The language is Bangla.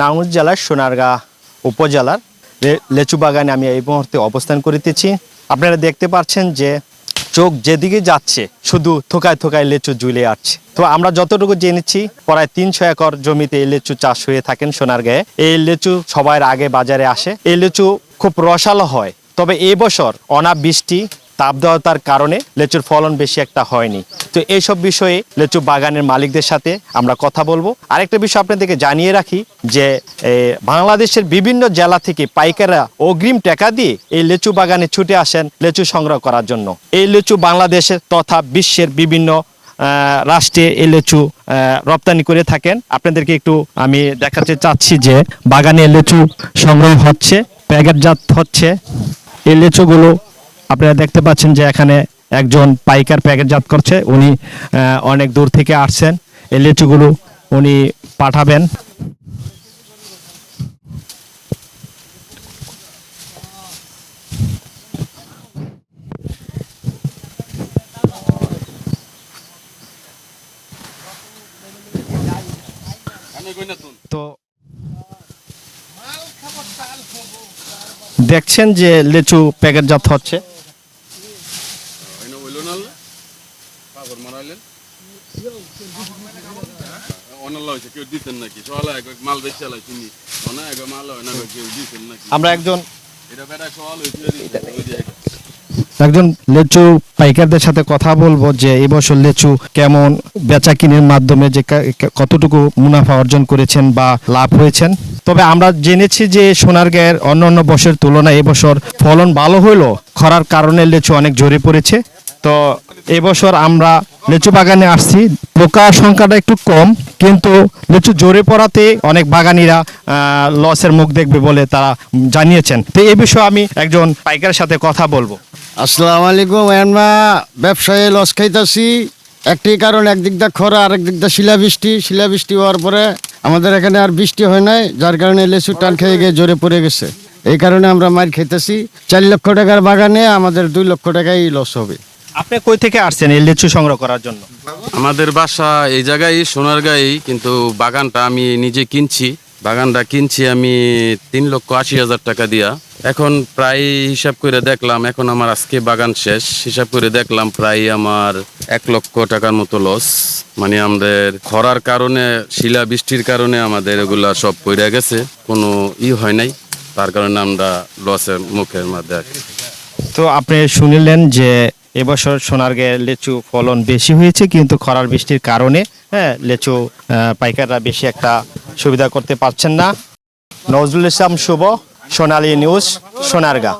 নারায়ণগঞ্জ জেলার সোনারগাঁ উপজেলার লেচু বাগানে আমি এই মুহূর্তে অবস্থান করিতেছি। আপনারা দেখতে পাচ্ছেন যে চোখ যেদিকে যাচ্ছে, শুধু থোকায় থোকায় লেচু জুলে আসছে। তো আমরা যতটুকু জেনেছি, প্রায় তিনশো একর জমিতে এই লেচু চাষ হয়ে থাকেন সোনারগাঁয়ে। এই লেচু সবার আগে বাজারে আসে। এই লেচু খুব রসালো হয়। তবে এবছর বছর অনাবৃষ্টি তাপদাহতার কারণে লেচুর ফলন বেশি একটা হয়নি। তো এইসব বিষয়ে লেচু বাগানের মালিকদের সাথে আমরা কথা বলব। আরেকটা বিষয় আপনাদেরকে জানিয়ে রাখি যে বাংলাদেশের বিভিন্ন জেলা থেকে পাইকাররা অগ্রিম টাকা দিয়ে এই লেচু বাগানে ছুটে আসেন লেচু সংগ্রহ করার জন্য। এই লেচু বাংলাদেশের তথা বিশ্বের বিভিন্ন রাষ্ট্রে এই লেচু রপ্তানি করে থাকেন। আপনাদেরকে একটু আমি দেখাতে চাচ্ছি যে, বাগানে লেচু সংগ্রহ হচ্ছে, প্যাকেটজাত হচ্ছে। এই লিচুগুলো আপনারা দেখতে পাচ্ছেন যে এখানে একজন পাইকার প্যাকেটজাত করছে। উনি অনেক দূর থেকে আসছেন। এই লিচুগুলো উনি পাঠাবেন। তো দেখছেন যে লিচু প্যাকেটজাত হচ্ছে। Naki. আমরা একজন লেচু পাইকারদের সাথে কথা বলব যে এবছর লেচু কেমন বেচা কিনের মাধ্যমে যে কতটুকু মুনাফা অর্জন করেছেন বা লাভ হয়েছেন। তবে আমরা জেনেছি যে সোনারগাঁয়ের অন্য অন্য বছরের তুলনায় এবছর ফলন ভালো হইল। খরার কারণে লেচু অনেক ঝরে পড়েছে। তো এবছর আমরা লিচু বাগানে আসছি। পোকার সংখ্যাটা একটু কম, কিন্তু লিচু জোরে পড়াতে অনেক বাগানিরা লসের মুখ দেখবে বলে তারা জানিয়েছেন। তো এ বিষয়ে আমি একজন পাইকারের সাথে কথা বলব। আসসালামু আলাইকুম আমরা ব্যবসায়ে লস খাইতাছি। একটি কারণ, একদিক দা খরা, আরেক দিক দা শিলাবৃষ্টি। শিলাবৃষ্টি হওয়ার পরে আমাদের এখানে আর বৃষ্টি হয় নাই, যার কারণে লেচু টান খেয়ে গিয়ে জোরে পড়ে গেছে। এই কারণে আমরা মার খেতেছি চার লক্ষ টাকার বাগানে আমাদের দুই লক্ষ টাকাই লস হবে। আপনি কই থেকে আসছেন এই লিচু সংগ্রহ করার জন্য? আমাদের বাসা এই জায়গায় সোনারগাঁই কিন্তু বাগানটা আমি নিজে কিনছি। বাগানটা কিনছি আমি তিন লক্ষ আশি হাজার টাকা দিয়া। এখন প্রায় হিসাব করে দেখলাম এখন আমার আজকে বাগান শেষ। হিসাব করে দেখলাম প্রায় আমার এক লক্ষ টাকার মতো লস মানে আমাদের খরার কারণে শিলা বৃষ্টির কারণে আমাদের এগুলা সব পড়ে গেছে। কোনো ই হয় নাই তার কারণে আমরা লসের মুখের মধ্যে তো আপনি শুনিলেন যে এবছর সোনারগাঁয়ে লেচু ফলন বেশি হয়েছে, কিন্তু খরার বৃষ্টির কারণে হ্যাঁ লেচু পাইকাররা বেশি একটা সুবিধা করতে পারছেন না। নজরুল ইসলাম শুভ, সোনালী নিউজ, সোনারগাঁ।